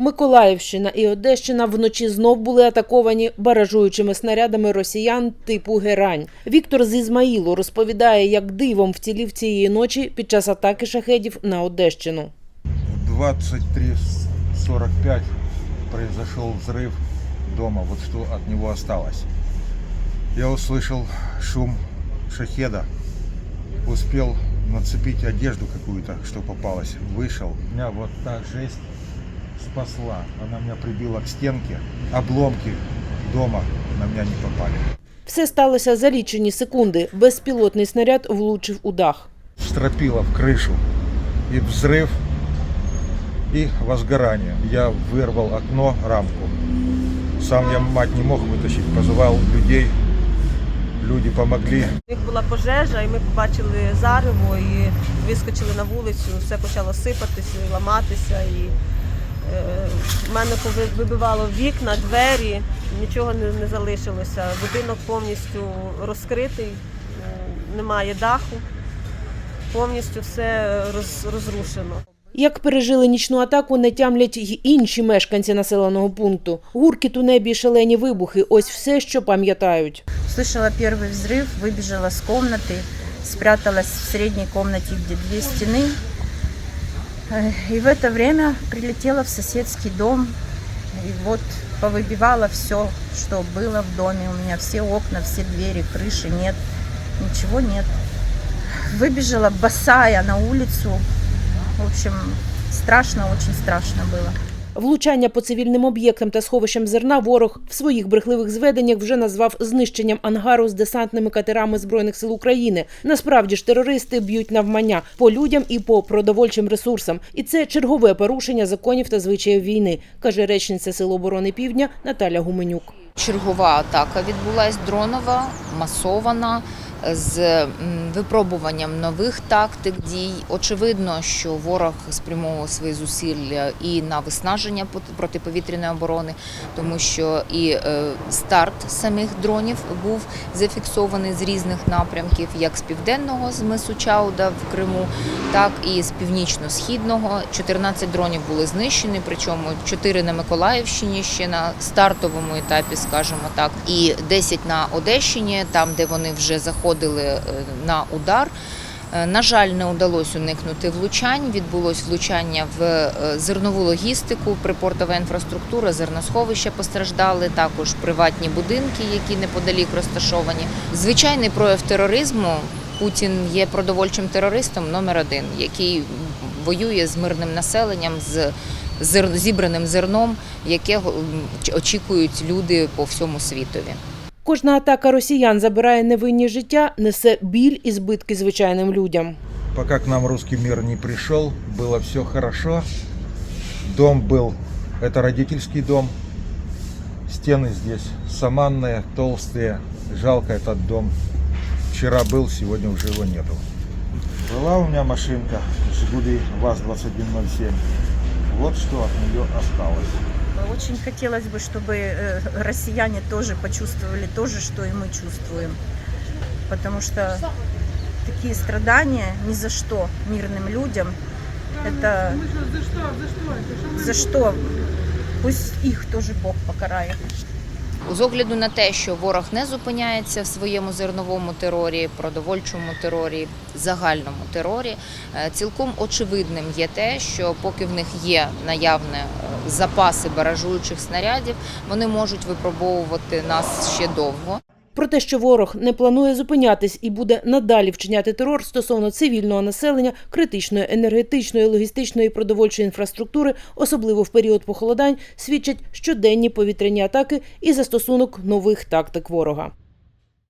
Миколаївщина і Одещина вночі знов були атаковані баражуючими снарядами росіян типу Герань. Віктор з Ізмаїлу розповідає, як дивом вцілів цієї ночі під час атаки шахедів на Одещину. В 23.45 произошел взрыв дома, вот что от него осталось. Я услышал шум шахеда, успел нацепить одежду какую-то, что попалось, вышел. Меня вот та жесть спасла, она меня прибила к стенке, обломки дома на меня не попали. Все сталося за лічені секунди. Безпілотний снаряд влучив у дах. Стропила в крышу и взрыв, и возгорание. Я вырвал окно, рамку. Сам я мать не мог вытащить, позывал людей. Люди помогли. Як була пожежа, і ми побачили зарево і вискочили на вулицю, все почало сипатися, і ламатися. І е, в мене пови- вибивало вікна, двері, нічого не, не залишилося. Будинок повністю розкритий, е, немає даху, повністю все роз, розрушено. Як пережили нічну атаку, не тямлять й інші мешканці населеного пункту. Гуркіт у небі, й шалені вибухи. Ось все, що пам'ятають. Слышала первый взрыв, выбежала с комнаты, спряталась в средней комнате, где две стены. И в это время прилетела в соседский дом. И вот повыбивала все, что было в доме. У меня все окна, все двери, крыши нет. Ничего нет. Выбежала босая на улицу. В общем, страшно, очень страшно было. Влучання по цивільним об'єктам та сховищам зерна ворог в своїх брехливих зведеннях вже назвав знищенням ангару з десантними катерами збройних сил України. Насправді ж терористи б'ють навмання по людям і по продовольчим ресурсам. І це чергове порушення законів та звичаїв війни, каже речниця Сил оборони Півдня Наталя Гуменюк. Чергова атака відбулась дронова, масована з випробуванням нових тактик дій. Очевидно, що ворог спрямовував свої зусилля і на виснаження протиповітряної оборони, тому що і е, старт самих дронів був зафіксований з різних напрямків, як з південного з мису Чауда в Криму, так і з північно-східного. 14 дронів були знищені, причому 4 на Миколаївщині ще на стартовому етапі, скажімо так, і 10 на Одещині, там де вони вже заходили е, на удар. Е, На жаль, не вдалося уникнути влучань. Відбулось влучання в е, зернову логістику, припортова інфраструктура, зерносховища постраждали, також приватні будинки, які неподалік розташовані. Звичайний прояв тероризму. Путін є продовольчим терористом номер один, який воює з мирним населенням, з зібраним зерном, яке очікують люди по всьому світові. Кожна атака росіян забирає невинні життя, несе біль і збитки звичайним людям. Пока к нам русский мир не пришел, было все хорошо. Дом был, это родительский дом. Стены здесь саманные, толстые. Жалко этот дом. Вчера был, сегодня уже его нету. Была у меня машинка Жигули ВАЗ-2107. Вот что от нее осталось. Очень хотелось бы, чтобы э, россияне тоже почувствовали то же, что и мы чувствуем. Потому что такие страдания ни за что мирным людям. Это за что? Пусть их тоже Бог покарает. З огляду на те, що ворог не зупиняється в своєму зерновому терорі, продовольчому терорі, загальному терорі, е, цілком очевидним є те, що поки в них є наявне е, запаси баражуючих снарядів, вони можуть випробовувати нас ще довго. Про те, що ворог не планує зупинятись і буде надалі вчиняти терор стосовно цивільного населення, критичної енергетичної, логістичної і продовольчої інфраструктури, особливо в період похолодань, свідчать щоденні повітряні атаки і застосунок нових тактик ворога.